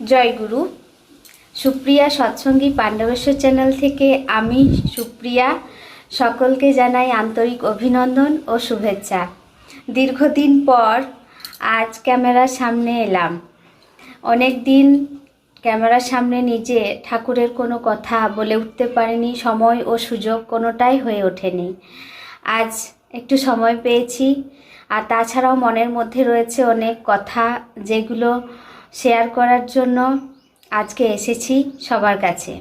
জয় গুরু। Supriya সৎসঙ্গী Pandabeswar channel থেকে আমি সুপ্রিয়া সকলকে জানাই আন্তরিক অভিনন্দন ও শুভেচ্ছা। দীর্ঘদিন পর আজ ক্যামেরার সামনে এলাম। অনেক দিন ক্যামেরার সামনে নিজে ঠাকুরের কোনো কথা বলে উঠতে পারিনি, সময় ও সুযোগ কোনোটাই হয়ে ওঠেনি। আজ একটু সময় পেয়েছি আর তাছাড়াও মনের মধ্যে রয়েছে অনেক কথা যেগুলো শেয়ার করার জন্য আজকে এসেছি সবার কাছে।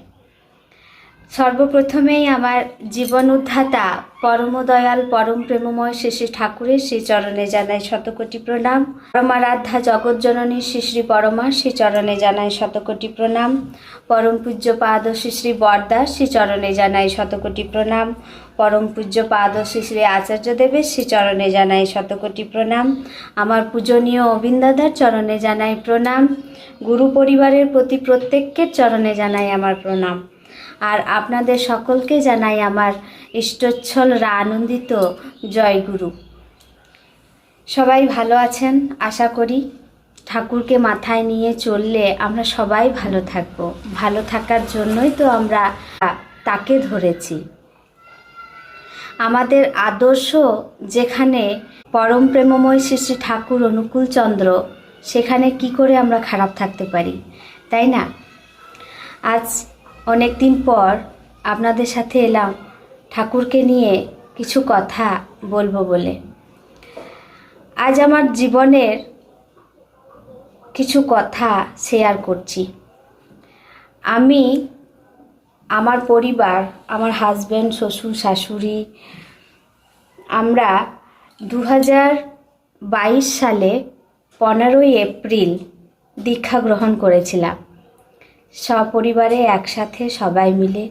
সর্বপ্রথমেই আমার জীবন উদ্ধাতা পরম দয়াল পরম প্রেমময় শ্রী শ্রী ঠাকুরের শ্রী চরণে জানাই শতকোটি প্রণাম। পরমারাধ্যা জগৎজননী শ্রী শ্রী পরমা শ্রী চরণে জানাই শতকোটি প্রণাম। পরম পূজ্য পাদ শ্রী শ্রী বরদাস শ্রী চরণে জানাই শতকোটি প্রণাম। পরম পূজ্য পাদ শ্রী শ্রী আচার্য দেবের শ্রী চরণে জানাই শতকোটি প্রণাম। আমার পূজনীয় অবিন্দাদার চরণে জানাই প্রণাম। গুরু পরিবারের প্রতি প্রত্যেকের চরণে জানাই আমার প্রণাম। আর আপনাদের সকলকে জানাই আমার ইষ্টচ্ছল রা আনন্দিত জয়গুরু। সবাই ভালো আছেন? আশা করি ঠাকুরকে মাথায় নিয়ে চললে আমরা সবাই ভালো থাকব। ভালো থাকার জন্যই তো আমরা তাকে ধরেছি। আমাদের আদর্শ যেখানে পরম প্রেমময় শ্রী ঠাকুর অনুকূল চন্দ্র, সেখানে কি করে আমরা খারাপ থাকতে পারি, তাই না? আজ অনেক দিন পর আপনাদের সাথে এলাম। ঠাকুরকে নিয়ে কিছু কথা বলব বলে। আজ আমার জীবনের কিছু কথা শেয়ার করছি। আমি, আমার পরিবার, আমার হাজব্যান্ড শ্বশুর, শাশুড়ি, আমরা দু হাজার বাইশ সালে পনেরোই এপ্রিল দীক্ষা গ্রহণ করেছিলাম। সপরিবারে একসাথে সবাই মিলে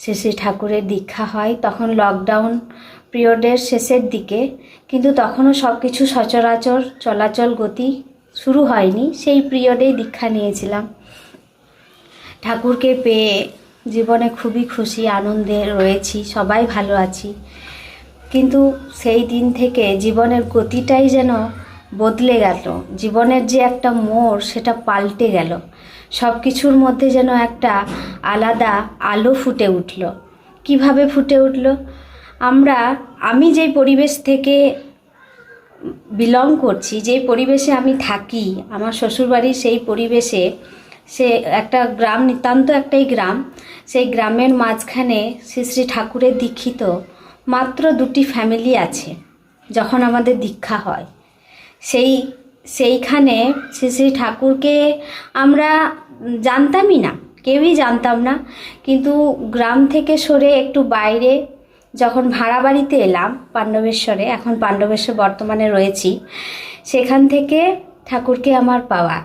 শ্রী ঠাকুরের দীক্ষা হয়। তখন লকডাউন পিরিয়ডের শেষের দিকে, কিন্তু তখনও সব কিছু সচরাচর চলাচল গতি শুরু হয়নি। সেই পিরিয়ডেই দীক্ষা নিয়েছিলাম। ঠাকুরকে পেয়ে জীবনে খুবই খুশি, আনন্দে রয়েছি, সবাই ভালো আছি। কিন্তু সেই দিন থেকে জীবনের গতিটাই যেন বদলে গেল। জীবনের যে একটা মোড়, সেটা পাল্টে গেল। সব কিছুর মধ্যে যেন একটা আলাদা আলো ফুটে উঠল। কীভাবে ফুটে উঠল? আমরা, আমি যেই পরিবেশ থেকে বিলং করছি যেই পরিবেশে আমি থাকি, আমার শ্বশুরবাড়ির সেই পরিবেশে, সে একটা গ্রাম, নিতান্ত একটাই গ্রাম, সেই গ্রামের মাঝখানে শ্রী শ্রী ঠাকুরের দীক্ষিত মাত্র দুটি ফ্যামিলি আছে, যখন আমাদের দীক্ষা হয়। সেই সেইখানে শ্রী শ্রী ঠাকুরকে আমরা জানতামই না, কেউই জানতাম না। কিন্তু গ্রাম থেকে সরে একটু বাইরে যখন ভাড়া বাড়িতে এলাম পাণ্ডবেশ্বরে, এখন পাণ্ডবেশ্বর বর্তমানে রয়েছি, সেখান থেকে ঠাকুরকে আমার পাওয়া।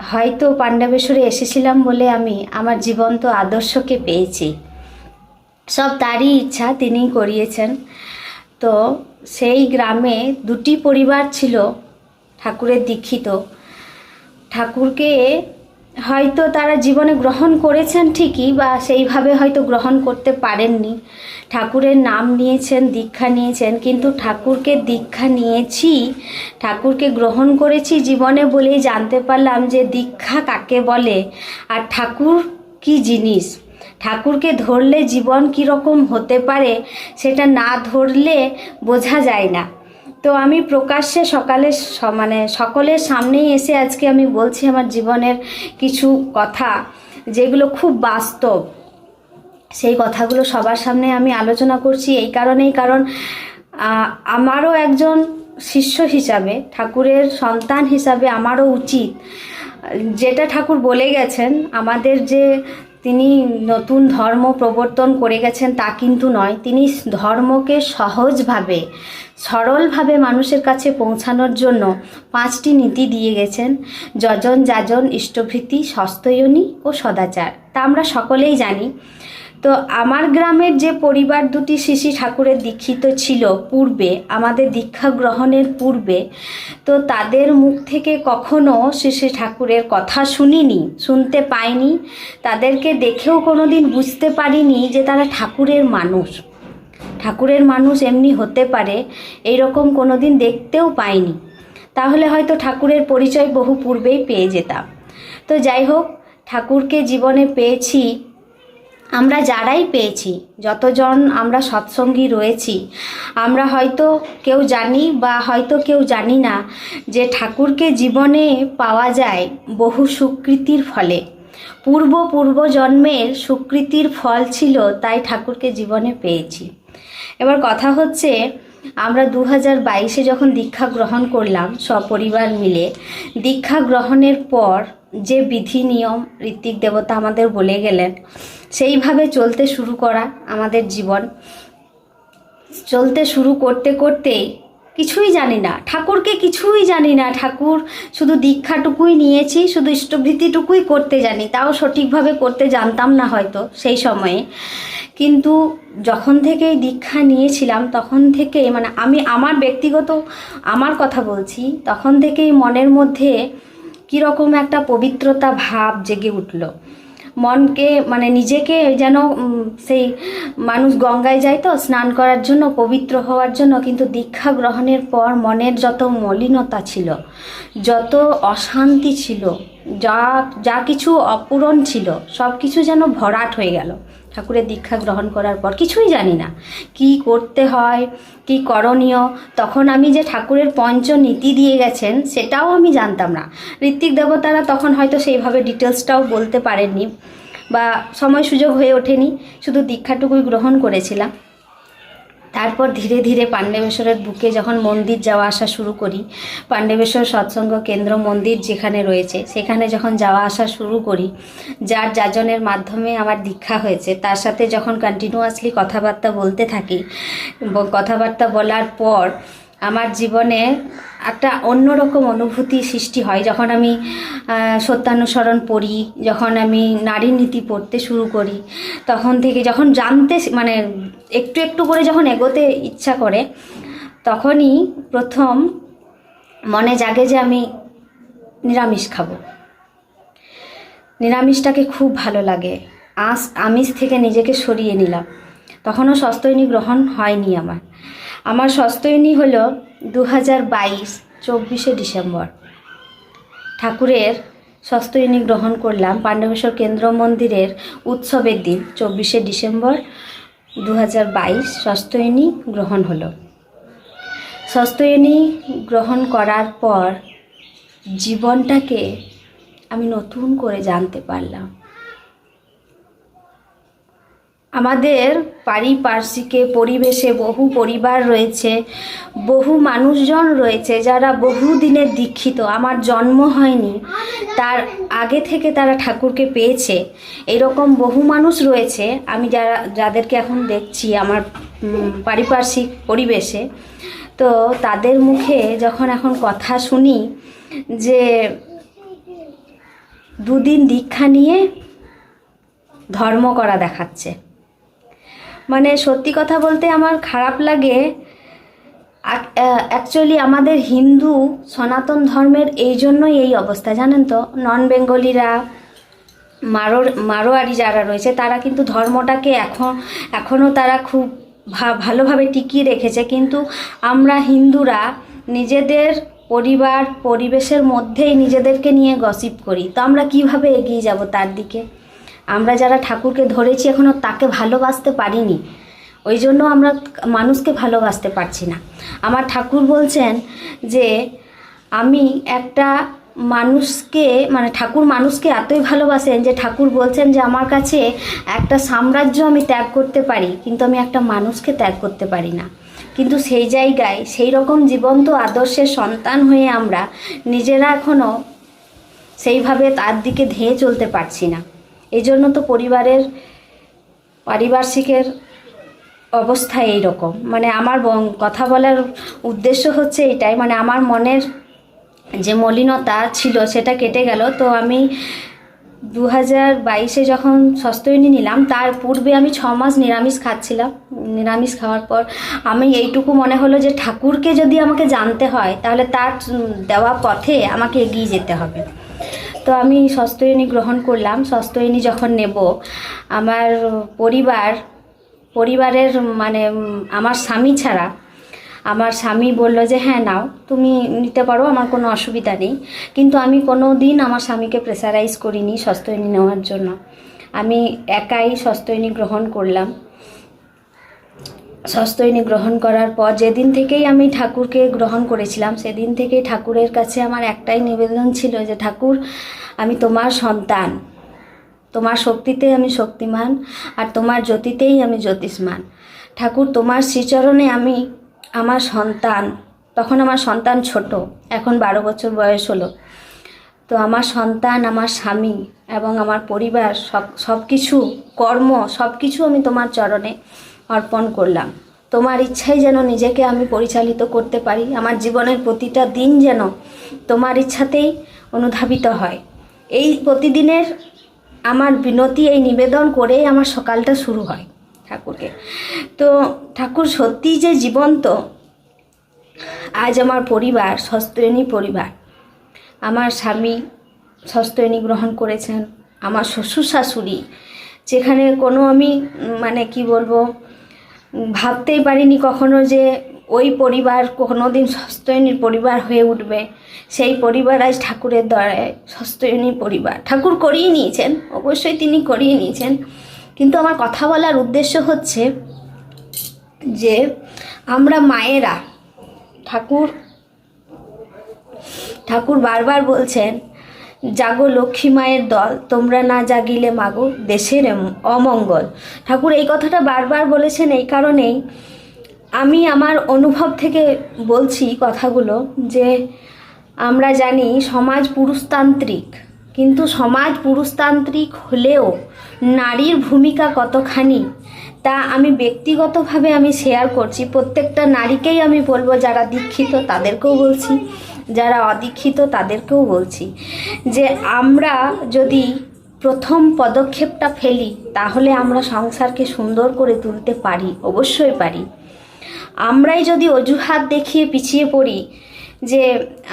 হয়তো পাণ্ডবেশ্বরে এসেছিলাম বলে আমি আমার জীবন্ত আদর্শকে পেয়েছি। সব তারই ইচ্ছা তিনিই করিয়েছেন। তো সেই গ্রামে দুটি পরিবার ছিল ঠাকুরের দীক্ষিত। ঠাকুরকে হয়তো তারা জীবনে গ্রহণ করেছেন ঠিকই বা সেইভাবে হয়তো গ্রহণ করতে পারেননি। ঠাকুরের নাম নিয়েছেন, দীক্ষা নিয়েছেন, কিন্তু ঠাকুরকে দীক্ষা নিয়েছি, ঠাকুরকে গ্রহণ করেছি জীবনে বলেই জানতে পারলাম যে দীক্ষা কাকে বলে আর ঠাকুর কি জিনিস? ঠাকুরকে ধরলে জীবন কীরকম হতে পারে সেটা না ধরলে বোঝা যায় না। তো আমি প্রকাশ্যে সকালে মানে সকলের সামনেই এসে আজকে আমি বলছি আমার জীবনের কিছু কথা, যেগুলো খুব বাস্তব। সেই কথাগুলো সবার সামনে আমি আলোচনা করছি এই কারণেই কারণ আমারও একজন শিষ্য হিসাবে, ঠাকুরের সন্তান হিসাবে আমারও উচিত। যেটা ঠাকুর বলে গেছেন, আমাদের যে তিনি নতুন ধর্ম প্রবর্তন করে গেছেন তা কিন্তু নয়। তিনি ধর্মকে সহজভাবে, সরলভাবে মানুষের কাছে পৌঁছানোর জন্য পাঁচটি নীতি দিয়ে গেছেন। যজন যাজন, ইষ্টভীতি সস্তয়নী ও সদাচার। তা আমরা সকলেই জানি। তো আমার গ্রামের যে পরিবার দুটি শিশি ঠাকুরের দীক্ষিত ছিল পূর্বে, আমাদের দীক্ষা গ্রহণের পূর্বে, তো তাদের মুখ থেকে কখনো শিশি ঠাকুরের কথা শুনিনি, শুনতে পাইনি। তাদেরকে দেখেও কোনোদিন বুঝতে পারিনি যে তারা ঠাকুরের মানুষ। ঠাকুরের মানুষ এমনি হতে পারে এই রকম কোনো দিন দেখতেও পাইনি। তাহলে হয়তো ঠাকুরের পরিচয় বহু পূর্বেই পেয়ে যেতাম। তো যাই হোক, ঠাকুরকে জীবনে পেয়েছি আমরা যারাই পেয়েছি, যতজন আমরা সৎসঙ্গী রয়েছি, আমরা হয়তো কেউ জানি বা হয়তো কেউ জানি না যে ঠাকুরকে জীবনে পাওয়া যায় বহু সুকৃতির ফলে। পূর্ব পূর্ব জন্মের সুকৃতির ফল ছিল তাই ঠাকুরকে জীবনে পেয়েছি। এবার কথা হচ্ছে, আমরা দু হাজার বাইশে যখন দীক্ষা গ্রহণ করলাম সপরিবার মিলে, দীক্ষা গ্রহণের পর যে বিধি, নিয়ম, ঋত্বিক দেবতা আমাদের বলে গেলেন সেইভাবে চলতে শুরু করা আমাদের জীবন। চলতে শুরু করতে করতেই কিছুই জানি না। ঠাকুরকে কিছুই জানি না। ঠাকুর শুধু দীক্ষাটুকুই নিয়েছি, শুধু ইষ্টভৃতিটুকুই করতে জানি। তাও সঠিকভাবে করতে জানতাম না হয়তো সেই সময়ে। কিন্তু যখন থেকে দীক্ষা নিয়েছিলাম, তখন থেকে মানে আমি আমার ব্যক্তিগত আমার কথা বলছি, তখন থেকেই মনের মধ্যে কীরকম একটা পবিত্রতা ভাব জেগে উঠল। মনকে মানে নিজেকে যেন সেই মানুষ গঙ্গায় যায় তো স্নান করার জন্য, পবিত্র হওয়ার জন্য, কিন্তু দীক্ষা গ্রহণের পর মনের যত মলিনতা ছিল, যত অশান্তি ছিল, যা যা কিছু অপূরণ ছিল সব কিছু যেন ভরাট হয়ে গেল। ঠাকুরের দীক্ষা গ্রহণ করার পর, কিছুই জানি না। কি করতে হয়, কি করণীয়, তখন আমি যে ঠাকুরের পঞ্চ নীতি দিয়ে গেছেন, সেটাও আমি জানতাম না। ঋত্বিক দেবতারা তখন হয়তো সেইভাবে ডিটেলসটাও বলতে পারেননি বা সময় সুযোগ হয়ে ওঠেনি, শুধু দীক্ষাটুকুই গ্রহণ করেছিলাম। তারপর ধীরে ধীরে পাণ্ডবেশ্বরের বুকে যখন মন্দির যাওয়া আসা শুরু করি, পাণ্ডবেশ্বর সৎসঙ্গ কেন্দ্র মন্দির যেখানে রয়েছে, সেখানে যখন যাওয়া আসা শুরু করি, যার যাজনের মাধ্যমে আমার দীক্ষা হয়েছে, তার সাথে যখন কন্টিনিউয়াসলি কথাবার্তা বলতে থাকি কথাবার্তা বলার পর আমার জীবনে একটা অন্যরকম অনুভূতি সৃষ্টি হয়। যখন আমি সত্যানুসরণ পড়ি, যখন আমি নারী নীতি পড়তে শুরু করি, তখন থেকে যখন জানতে মানে একটু একটু করে যখন এগোতে ইচ্ছা করে, তখনই প্রথম মনে জাগে যে আমি নিরামিষ খাব। নিরামিষটাকে খুব ভালো লাগে। আঁশ আমিষ থেকে নিজেকে সরিয়ে নিলাম। তখনও সস্তৈনী গ্রহণ হয়নি আমার। আমার সস্তৈনী হল দু হাজার বাইশ, চব্বিশে ডিসেম্বর। ঠাকুরের সস্তৈনী গ্রহণ করলাম পাণ্ডবেশ্বর কেন্দ্র মন্দিরের উৎসবের দিন, চব্বিশে ডিসেম্বর দু হাজার বাইশ সস্তৈনী গ্রহণ হলো। সস্তৈনী গ্রহণ করার পর জীবনটাকে আমি নতুন করে জানতে পারলাম। আমাদের পারিপার্শ্বিকে, পরিবেশে বহু পরিবার রয়েছে, বহু মানুষজন রয়েছে যারা বহু দিনের দীক্ষিত, আমার জন্ম হয়নি, তার আগে থেকে তারা ঠাকুরকে পেয়েছে। এরকম বহু মানুষ রয়েছে, আমি যারা, যাদেরকে এখন দেখছি আমার পারিপার্শ্বিক পরিবেশে। তো তাদের মুখে যখন এখন কথা শুনি যে দুদিন দীক্ষা নিয়ে ধর্ম করা দেখাচ্ছে মানে সত্যি কথা বলতে আমার খারাপ লাগে। অ্যাকচুয়ালি আমাদের হিন্দু সনাতন ধর্মের এই জন্যই এই অবস্থা, জানেন তো? নন বেঙ্গলিরা মারো, মারোয়ারি যারা রয়েছে, তারা কিন্তু ধর্মটাকে এখন এখনও তারা খুব ভালোভাবে টিকিয়ে রেখেছে। কিন্তু আমরা হিন্দুরা নিজেদের পরিবার, পরিবেশের মধ্যেই নিজেদেরকে নিয়ে গসিপ করি। তো আমরা কীভাবে এগিয়ে যাব তার দিকে? আমরা যারা ঠাকুরকে ধরেছি এখনও তাকে ভালোবাসতে পারিনি। ওই জন্য আমরা মানুষকে ভালোবাসতে পারছি না। আমার ঠাকুর বলছেন যে, আমি একটা মানুষকে মানে ঠাকুর মানুষকে এতই ভালোবাসেন যে ঠাকুর বলছেন যে, আমার কাছে একটা সাম্রাজ্য আমি ত্যাগ করতে পারি, কিন্তু আমি একটা মানুষকে ত্যাগ করতে পারি না। কিন্তু সেই জায়গায় সেই রকম জীবন্ত আদর্শের সন্তান হয়ে আমরা নিজেরা এখনও সেইভাবে তার দিকে ধেয়ে চলতে পারছি না। এই জন্য তো পরিবারের পারিপার্শ্বিকের অবস্থা এই রকম মানে আমার কথা বলার উদ্দেশ্য হচ্ছে এটাই। মানে আমার মনের যে মলিনতা ছিল সেটা কেটে গেল। তো আমি দু হাজার বাইশে যখন সস্তৈনী নিলাম, তার পূর্বে আমি ছ মাস নিরামিষ খাচ্ছিলাম। নিরামিষ খাওয়ার পর আমি এইটুকু মনে হলো যে ঠাকুরকে যদি আমাকে জানতে হয়, তাহলে তার দেওয়া পথে আমাকে এগিয়ে যেতে হবে। তো আমি সস্তয়নী গ্রহণ করলাম। সস্তয়নী যখন নেব, আমার পরিবার, পরিবারের মানে আমার স্বামী ছাড়া, আমার স্বামী বলল যে হ্যাঁ নাও, তুমি নিতে পারো, আমার কোনো অসুবিধা নেই। কিন্তু আমি কোনো দিন আমার স্বামীকে প্রেসারাইজ করিনি সস্তয়নী নেওয়ার জন্য। আমি একাই সস্তয়নী গ্রহণ করলাম। সস্তয়নী গ্রহণ করার পর যেদিন থেকেই আমি ঠাকুরকে গ্রহণ করেছিলাম, সেদিন থেকেই ঠাকুরের কাছে আমার একটাই নিবেদন ছিল যে, ঠাকুর, আমি তোমার সন্তান। তোমার শক্তিতে আমি শক্তিমান আর তোমার জ্যোতিতেই আমি জ্যোতিষমান। ঠাকুর, তোমার শ্রীচরণে আমি আমার সন্তান। তখন আমার সন্তান ছোট, এখন বারো বছর বয়স হলো। তো আমার সন্তান, আমার স্বামী এবং আমার পরিবার সব সব কিছু কর্ম সব কিছু আমি তোমার চরণে অর্পণ করলাম। তোমার ইচ্ছাই যেন নিজেকে আমি পরিচালিত করতে পারি, আমার জীবনের প্রতিটা দিন যেন তোমার ইচ্ছাতেই অনুধাবিত হয়। এই প্রতিদিনের আমার বিনতি, এই নিবেদন করেই আমার সকালটা শুরু হয় ঠাকুরকে। তো ঠাকুর সত্যি যে জীবন্ত, আজ আমার পরিবার সস্ত্রেণী পরিবার। আমার স্বামী সস্তয়নী গ্রহণ করেছেন, আমার শ্বশুর শাশুড়ি, যেখানে কোনো আমি মানে কি বলব ভাবতেই পারিনি কখনো যে ওই পরিবার কোনো দিন সস্তয়নীর পরিবার হয়ে উঠবে। সেই পরিবার আজ ঠাকুরের দ্বারায় সস্তয়নী পরিবার। ঠাকুর করিয়ে নিয়েছেন, অবশ্যই তিনি করিয়ে নিয়েছেন। কিন্তু আমার কথা বলার উদ্দেশ্য হচ্ছে যে আমরা মায়েরা ঠাকুর ঠাকুর বারবার বলছেন জাগো লক্ষ্মী মায়ের দল, তোমরা না জাগিলে মাগো দেশের অমঙ্গল। ঠাকুর, এই কথাটা বারবার বলেছেন এই কারণেই আমি আমার অনুভব থেকে বলছি কথাগুলো যে আমরা জানি সমাজ পুরুষতান্ত্রিক, কিন্তু সমাজ পুরুষতান্ত্রিক হলেও নারীর ভূমিকা কতখানি তা আমি ব্যক্তিগতভাবে আমি শেয়ার করছি। প্রত্যেকটা নারীকেই আমি বলব, যারা দীক্ষিত, তাদেরকেও বলছি। যারা অদীক্ষিত তাদেরকেও বলছি যে আমরা যদি প্রথম পদক্ষেপটা ফেলি, তাহলে আমরা সংসারকে সুন্দর করে তুলতে পারি, অবশ্যই পারি। আমরাই যদি অজুহাত দেখিয়ে পিছিয়ে পড়ি যে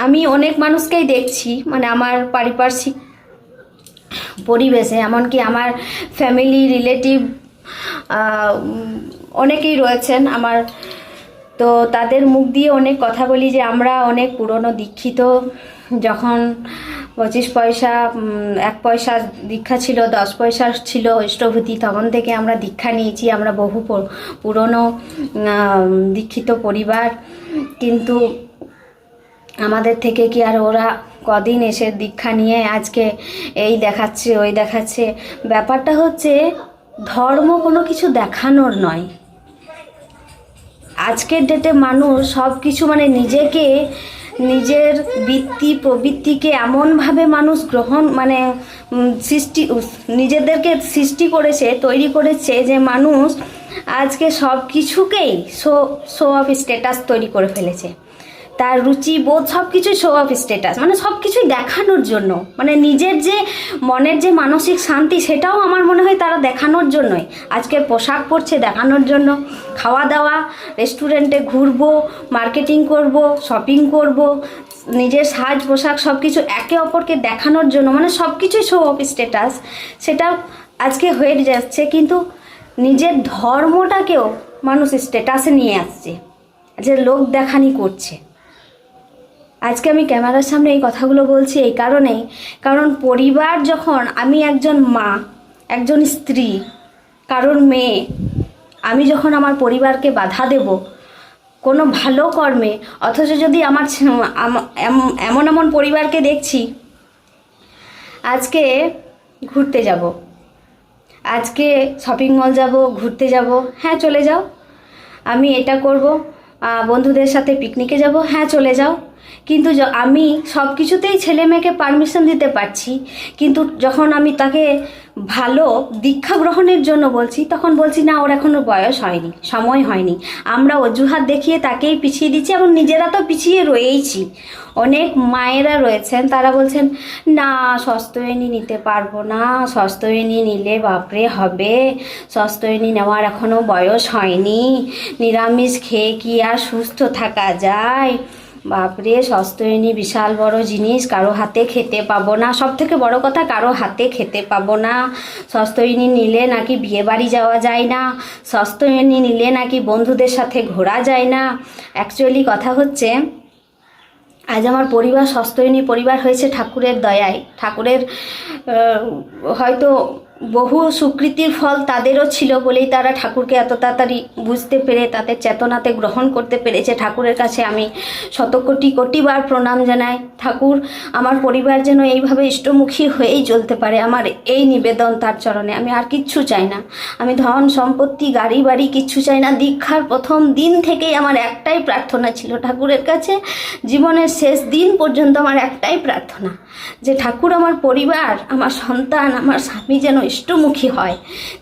আমি অনেক মানুষকেই দেখছি মানে আমার পারিপার্শ্বিক পরিবেশে, এমনকি আমার ফ্যামিলি রিলেটিভ অনেকেই রয়েছেন, আমার তো তাদের মুখ দিয়ে অনেক কথা বলি যে আমরা অনেক পুরনো দীক্ষিত। যখন পঁচিশ পয়সা এক পয়সা দীক্ষা ছিল, দশ পয়সা ছিল ইষ্টভূতি তখন থেকে আমরা দীক্ষা নিয়েছি, আমরা বহু পুরনো দীক্ষিত পরিবার। কিন্তু আমাদের থেকে কি আর ওরা কদিন এসে দীক্ষা নিয়ে আজকে এই দেখাচ্ছে, ওই দেখাচ্ছে? ব্যাপারটা হচ্ছে ধর্ম কোনো কিছু দেখানোর নয়। আজকের ডেটে মানুষ সব কিছু মানে নিজেকে, নিজের বৃত্তি, প্রবৃত্তিকে এমনভাবে মানুষ গ্রহণ মানে সৃষ্টি নিজেদেরকে সৃষ্টি করেছে, তৈরি করেছে যে মানুষ আজকে সব কিছুকেই শো শো অফ স্ট্যাটাস তৈরি করে ফেলেছে। তার রুচি, বোধ সব কিছুই শো অফ স্ট্যাটাস মানে সব কিছুই দেখানোর জন্য। মানে নিজের যে মনের যে মানসিক শান্তি, সেটাও আমার মনে হয় তারা দেখানোর জন্যই। আজকে পোশাক পরছে, দেখানোর জন্য। খাওয়া দাওয়া রেস্টুরেন্টে ঘুরবো মার্কেটিং করব শপিং করব, নিজের সাজ, পোশাক সব কিছু একে অপরকে দেখানোর জন্য মানে সব কিছুই শো অফ স্ট্যাটাস সেটা আজকে হয়ে যাচ্ছে, কিন্তু নিজের ধর্মটাকেও মানুষ স্ট্যাটাসে নিয়ে আসছে। যে লোক দেখানি করছে। আজকে আমি ক্যামেরার সামনে এই কথাগুলো বলছি এই কারণেই। কারণ পরিবার যখন আমি একজন মা, একজন স্ত্রী, কারোর মেয়ে, আমি যখন আমার পরিবারকে বাধা দেব কোনো ভালো কর্মে, অথচ যদি আমার এমন এমন পরিবারকে দেখছি, আজকে ঘুরতে যাব। আজকে শপিং মল যাব, ঘুরতে যাব। হ্যাঁ চলে যাও। আমি এটা করব। বন্ধুদের সাথে পিকনিকে যাব। হ্যাঁ চলে যাও। কিন্তু আমি সব কিছুতেই ছেলে মেয়েকে পারমিশন দিতে পারছি। কিন্তু যখন আমি তাকে ভালো দীক্ষা গ্রহণের জন্য বলছি, তখন বলছি, না, ওর এখনও বয়স হয়নি, সময় হয়নি। আমরা অজুহাত দেখিয়ে তাকেই পিছিয়ে দিচ্ছি এবং নিজেরা তো পিছিয়ে রয়েইছি। অনেক মায়েরা রয়েছেন, তারা বলছেন, না সস্তয়নী নিতে পারব না সস্তয়নী নিলে বাপরে হবে সস্তয়নী নেওয়ার এখনও বয়স হয়নি। নিরামিষ খেয়ে কি আর সুস্থ থাকা যায়? বাপরে সস্তয়নী বিশাল বড় জিনিস, কারও হাতে খেতে পাবো না। সব থেকে বড় কথা, কারও হাতে খেতে পাবো না। সস্তয়নী নিলে নাকি বিয়ে বাড়ি যাওয়া যায় না। সস্তয়নী নিলে নাকি বন্ধুদের সাথে ঘোরা যায় না। অ্যাকচুয়ালি কথা হচ্ছে, আজ আমার পরিবার সস্তয়নী পরিবার হয়েছে ঠাকুরের দয়ায়। ঠাকুরের হয়তো বহু সুকৃতির ফল তাদেরও ছিল বলেই তারা ঠাকুরকে এত তাড়াতাড়ি বুঝতে পেরে, তাদের চেতনাতে গ্রহণ করতে পেরেছে। ঠাকুরের কাছে আমি শত কোটি কোটিবার প্রণাম জানাই। ঠাকুর, আমার পরিবার যেন এইভাবে ইষ্টমুখী হয়েই চলতে পারে, আমার এই নিবেদন তার চরণে। আমি আর কিচ্ছু চাই না। আমি ধন, সম্পত্তি, গাড়ি, বাড়ি কিচ্ছু চাই না। দীক্ষার প্রথম দিন থেকেই আমার একটাই প্রার্থনা ছিল। ঠাকুরের কাছে জীবনের শেষ দিন পর্যন্ত আমার একটাই প্রার্থনা, যে ঠাকুর, আমার পরিবার, আমার সন্তান, আমার স্বামী যেন ইষ্টমুখী হয়।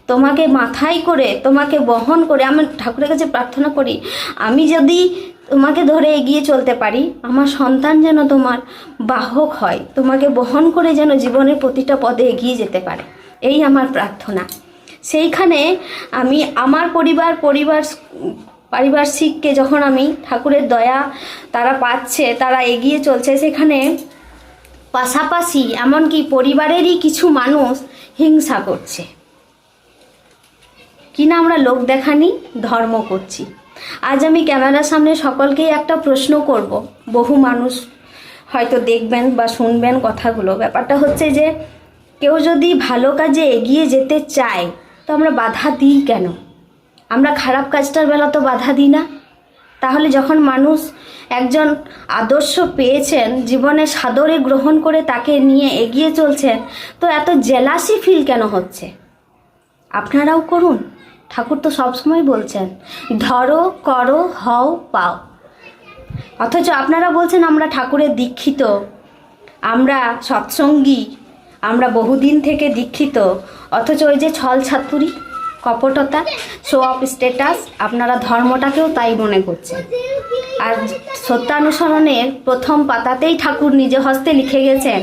তোমাকে মাথায় করে, তোমাকে বহন করে, আমি ঠাকুরের কাছে প্রার্থনা করি, আমি যদি তোমাকে ধরে এগিয়ে চলতে পারি, আমার সন্তান যেন তোমার বাহক হয়, তোমাকে বহন করে যেন জীবনের প্রতিটা পদে এগিয়ে যেতে পারে। এই আমার প্রার্থনা। সেইখানে আমি আমার পরিবার পরিবার পারিপার্শ্বিককে যখন আমি ঠাকুরের দয়া তারা পাচ্ছে, তারা এগিয়ে চলছে, সেখানে পাশাপাশি এমনকি পরিবারেরই কিছু মানুষ হিংসা করছে। কিনা আমরা লোক দেখানি, ধর্ম করছি। আজ আমি ক্যামেরার সামনে সকলকেই একটা প্রশ্ন করব। বহু মানুষ হয়তো দেখবেন বা শুনবেন কথাগুলো। ব্যাপারটা হচ্ছে যে, কেউ যদি ভালো কাজে এগিয়ে যেতে চায়, তো আমরা বাধা দিই কেন? আমরা খারাপ কাজটার বেলা তো বাধা দিই না। তাহলে যখন মানুষ একজন আদর্শ পেয়েছেন, জীবনে সাদরে গ্রহণ করে তাকে নিয়ে এগিয়ে চলছেন, তো এত জেলাসি ফিল কেন হচ্ছে? আপনারাও করুন। ঠাকুর তো সবসময় বলছেন, ধরো, করো, হও, পাও। অথচ আপনারা বলছেন, আমরা ঠাকুরের দীক্ষিত, আমরা সৎসঙ্গী, আমরা বহুদিন থেকে দীক্ষিত। অথচ ওই যে ছল ছাত্রী কপটতা শো অফ স্ট্যাটাস আপনারা ধর্মটাকেও তাই মনে করছেন। আর সত্যানুসরণের প্রথম পাতাতেই ঠাকুর নিজ হস্তে লিখে গেছেন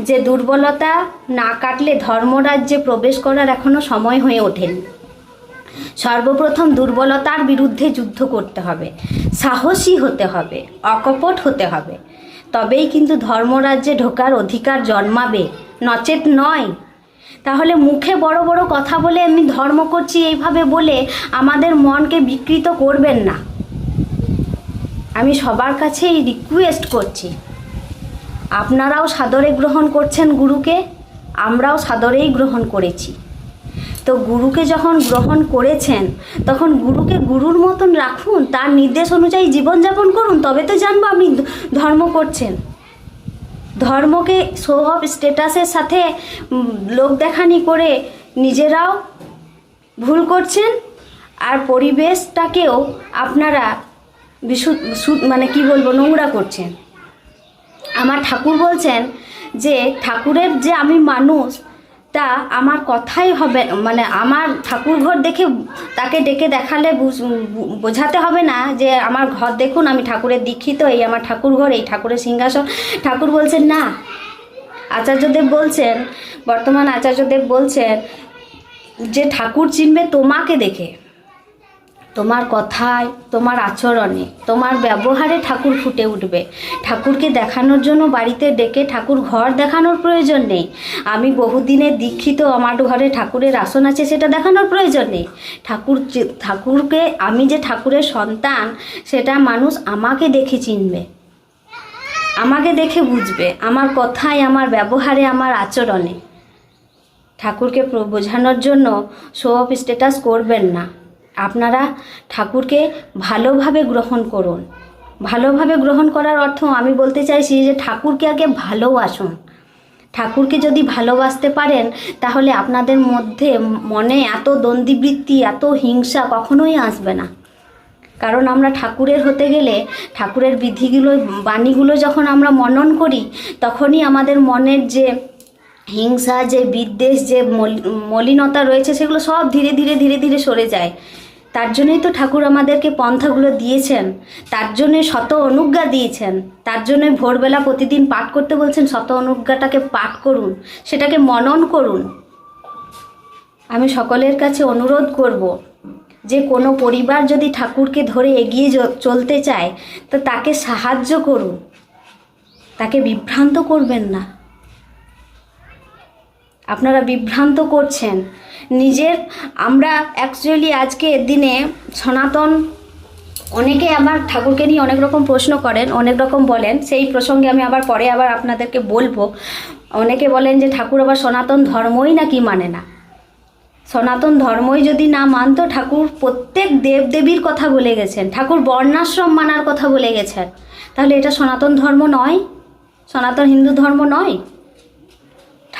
যে, দুর্বলতা না কাটলে ধর্মরাজ্যে প্রবেশ করার এখনও সময় হয়ে ওঠেনি। সর্বপ্রথম দুর্বলতার বিরুদ্ধে যুদ্ধ করতে হবে। সাহসী হতে হবে, অকপট হতে হবে। তবেই কিন্তু ধর্মরাজ্যে ঢোকার অধিকার জন্মাবে। নচেত নয় তাহলে মুখে বড় বড় কথা বলে আমি ধর্ম করছি এইভাবে বলে আমাদের মনকে বিকৃত করবেন না। আমি সবার কাছেই রিকোয়েস্ট করছি। আপনারাও সাদরে গ্রহণ করছেন গুরুকে, আমরাও সাদরেই গ্রহণ করেছি। তো গুরুকে যখন গ্রহণ করেছেন, তখন গুরুকে গুরুর মতন রাখুন, তার নির্দেশ অনুযায়ী জীবনযাপন করুন, তবে তো জানব আপনি ধর্ম করছেন। ধর্মকে শো অফ স্ট্যাটাসের সাথে লোক দেখানি করে নিজেরাও ভুল করছেন আর পরিবেশটাকেও আপনারা বিশুদ্ধ, সু- মানে কি বলব, নোংরা করছেন। আমার ঠাকুর বলছেন যে, ঠাকুরের যে আমি মানুষ তা আমার কথাই হবে মানে আমার ঠাকুর ঘর দেখে তাকে ডেকে দেখালে বুঝ- বোঝাতে হবে না যে আমার ঘর দেখুন, আমি ঠাকুরের দীক্ষিত, এই আমার ঠাকুর ঘর এই ঠাকুরের সিংহাসন। ঠাকুর বলছেন, না। আচার্যদেব বলছেন, বর্তমান আচার্যদেব বলছেন যে ঠাকুর চিনবে তোমাকে দেখে। তোমার কথায়, তোমার আচরণে, তোমার ব্যবহারে ঠাকুর ফুটে উঠবে। ঠাকুরকে দেখানোর জন্য বাড়িতে ডেকে ঠাকুর ঘর দেখানোর প্রয়োজন নেই। আমি বহুদিনের দীক্ষিত, আমার ঘরে ঠাকুরের আসন আছে, সেটা দেখানোর প্রয়োজন নেই। ঠাকুর ঠাকুরকে আমি যে ঠাকুরের সন্তান, সেটা মানুষ আমাকে দেখে চিনবে। আমাকে দেখে বুঝবে, আমার কথায়, আমার ব্যবহারে, আমার আচরণে। ঠাকুরকে বোঝানোর জন্য শো অফ স্ট্যাটাস করবেন না। আপনারা ঠাকুরকে ভালোভাবে গ্রহণ করুন। ভালোভাবে গ্রহণ করার অর্থ আমি বলতে চাইছি যে ঠাকুরকে আগে ভালোবাসুন। ঠাকুরকে যদি ভালোবাসতে পারেন, তাহলে আপনাদের মধ্যে মনে এত দ্বন্দ্ববৃত্তি, এত হিংসা কখনোই আসবে না। কারণ আমরা ঠাকুরের হতে গেলে ঠাকুরের বিধিগুলো, বাণীগুলো যখন আমরা মনন করি, তখনই আমাদের মনের যে হিংসা, যে বিদ্বেষ, যে মলি- মলিনতা রয়েছে, সেগুলো সব ধীরে ধীরে ধীরে ধীরে সরে যায়। তার জন্যই তো ঠাকুর আমাদেরকে পন্থাগুলো দিয়েছেন। তার জন্যে শত অনুজ্ঞা দিয়েছেন। তার জন্য ভোরবেলা প্রতিদিন পাঠ করতে বলছেন, শত অনুজ্ঞাটাকে পাঠ করুন, সেটাকে মনন করুন। আমি সকলের কাছে অনুরোধ করব, যে কোনো পরিবার যদি ঠাকুরকে ধরে এগিয়ে চলতে চায়, তো তাকে সাহায্য করুন। তাকে বিভ্রান্ত করবেন না। আপনারা বিভ্রান্ত করছেন। নিজের, আমরা অ্যাকচুয়ালি আজকের দিনে সনাতন, অনেকে আমার ঠাকুরকে নিয়ে অনেক রকম প্রশ্ন করেন, অনেক রকম বলেন। সেই প্রসঙ্গে আমি আবার পরে আবার আপনাদেরকে বলব। অনেকে বলেন যে ঠাকুর আবার সনাতন ধর্মই নাকি মানে না? সনাতন ধর্মই যদি না মানতো, ঠাকুর প্রত্যেক দেবদেবীর কথা বলে গেছেন। ঠাকুর বর্ণাশ্রম মানার কথা বলে গেছেন। তাহলে এটা সনাতন ধর্ম নয়? সনাতন হিন্দু ধর্ম নয়?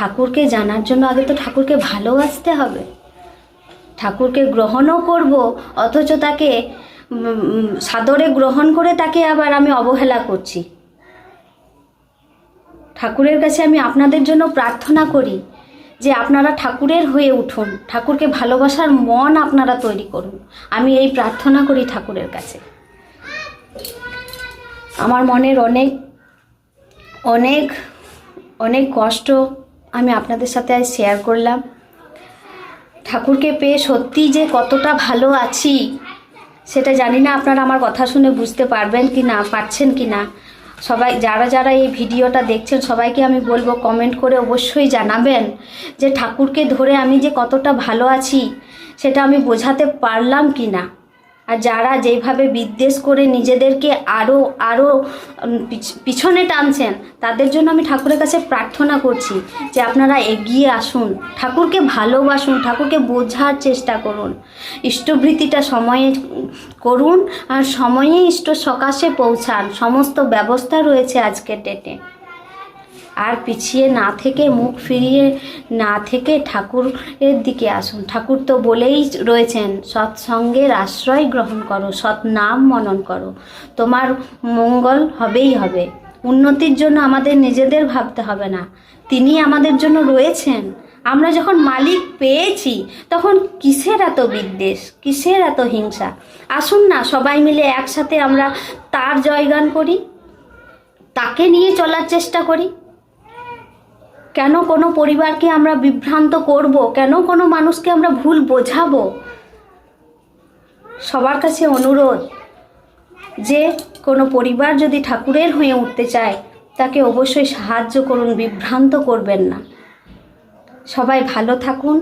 ঠাকুরকে জানার জন্য আগে তো ঠাকুরকে ভালোবাসতে হবে। ঠাকুরকে গ্রহণও করব, অথচ তাকে সাদরে গ্রহণ করে তাকে আবার আমি অবহেলা করছি। ঠাকুরের কাছে আমি আপনাদের জন্য প্রার্থনা করি যে আপনারা ঠাকুরের হয়ে উঠুন, ঠাকুরকে ভালোবাসার মন আপনারা তৈরি করুন। আমি এই প্রার্থনা করি ঠাকুরের কাছে। আমার মনের অনেক অনেক অনেক কষ্ট আমি আপনাদের সাথে আজ শেয়ার করলাম। ঠাকুরকে পেয়ে সত্যি যে কতটা ভালো আছি, সেটা জানি না, আপনারা আমার কথা শুনে বুঝতে পারবেন কি না, পারছেন কি না। সবাই, যারা যারা এই ভিডিওটা দেখছেন, সবাইকে আমি বলব কমেন্ট করে অবশ্যই জানাবেন যে ঠাকুরকে ধরে আমি যে কতটা ভালো আছি, সেটা আমি বোঝাতে পারলাম কি না। আর যারা যেভাবে বিদ্বেষ করে নিজেদেরকে আরও আরও পিছ- পিছনে টানছেন, তাদের জন্য আমি ঠাকুরের কাছে প্রার্থনা করছি যে আপনারা এগিয়ে আসুন, ঠাকুরকে ভালোবাসুন, ঠাকুরকে বোঝার চেষ্টা করুন। ইষ্টভৃতিটা সময়ে করুন আর সময়ে ইষ্ট সকাশে পৌঁছান। সমস্ত ব্যবস্থা রয়েছে আজকের ডেটে আর পিছিয়ে না থেকে মুখ ফিরিয়ে না থেকে ঠাকুরের দিকে আসুন। ঠাকুর তো বলেই রয়েছেন সৎসঙ্গের আশ্রয় গ্রহণ করো, সৎ নাম মনন করো। তোমার মঙ্গল হবেই হবে। উন্নতির জন্য আমাদের নিজেদের ভাবতে হবে না। তিনি আমাদের জন্য রয়েছেন। আমরা যখন মালিক পেয়েছি, তখন কিসের এত বিদ্বেষ, কিসের এত হিংসা? আসুন না, সবাই মিলে একসাথে আমরা তার জয়গান করি, তাকে নিয়ে চলার চেষ্টা করি। কেন কোনো পরিবারকে আমরা বিভ্রান্ত করব? কেন কোনো মানুষকে আমরা ভুল বোঝাবো? সবার কাছে অনুরোধ যে, কোনো পরিবার যদি ঠাকুরের হয়ে উঠতে চায়, তাকে অবশ্যই সাহায্য করুন, বিভ্রান্ত করবেন না। সবাই ভালো থাকুন।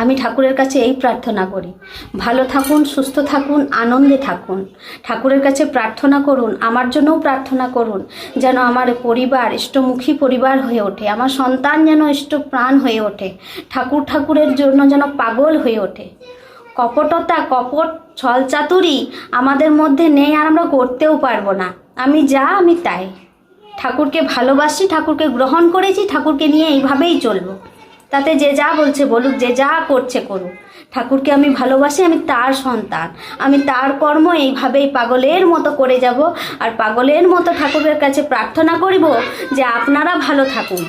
আমি ঠাকুরের কাছে এই প্রার্থনা করি। ভালো থাকুন, সুস্থ থাকুন, আনন্দে থাকুন। ঠাকুরের কাছে প্রার্থনা করুন, আমার জন্যও প্রার্থনা করুন, যেন আমার পরিবার, ইষ্টমুখী পরিবার হয়ে ওঠে, আমার সন্তান যেন ইষ্ট প্রাণ হয়ে ওঠে, ঠাকুর ঠাকুরের জন্য যেন পাগল হয়ে ওঠে। কপটতা, কপট ছলচাতুরি আমাদের মধ্যে নেই, আর আমরা করতেও পারব না। আমি যা, আমি তাই। ঠাকুরকে ভালোবাসি, ঠাকুরকে গ্রহণ করেছি, ঠাকুরকে নিয়ে এইভাবেই চলবো। তাতে যে যা বলছে বলুক, যে যা করছে করুক। ঠাকুরকে আমি ভালোবাসি, আমি তার সন্তান। আমি তার কর্ম এইভাবেই পাগলের মতো করে যাব আর পাগলের মতো ঠাকুরের কাছে প্রার্থনা করিব যে আপনারা ভালো থাকুন।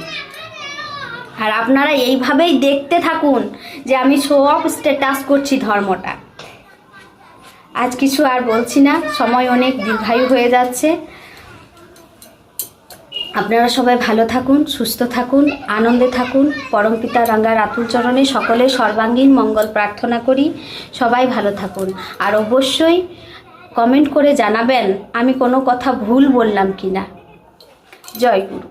আর আপনারা এইভাবেই দেখতে থাকুন যে আমি সব স্ট্যাটাস করছি ধর্মটা। আজ কিছু আর বলছি না, সময় অনেক দীর্ঘায়ু হয়ে যাচ্ছে। আপনারা সবাই ভালো থাকুন, সুস্থ থাকুন, আনন্দে থাকুন। পরমপিতা রাঙ্গা রাতুল চরণে সকলে সর্বাঙ্গীন মঙ্গল প্রার্থনা করি। সবাই ভালো থাকুন। আর অবশ্যই কমেন্ট করে জানাবেন, আমি কোনো কথা ভুল বললাম কি না জয় গুরু।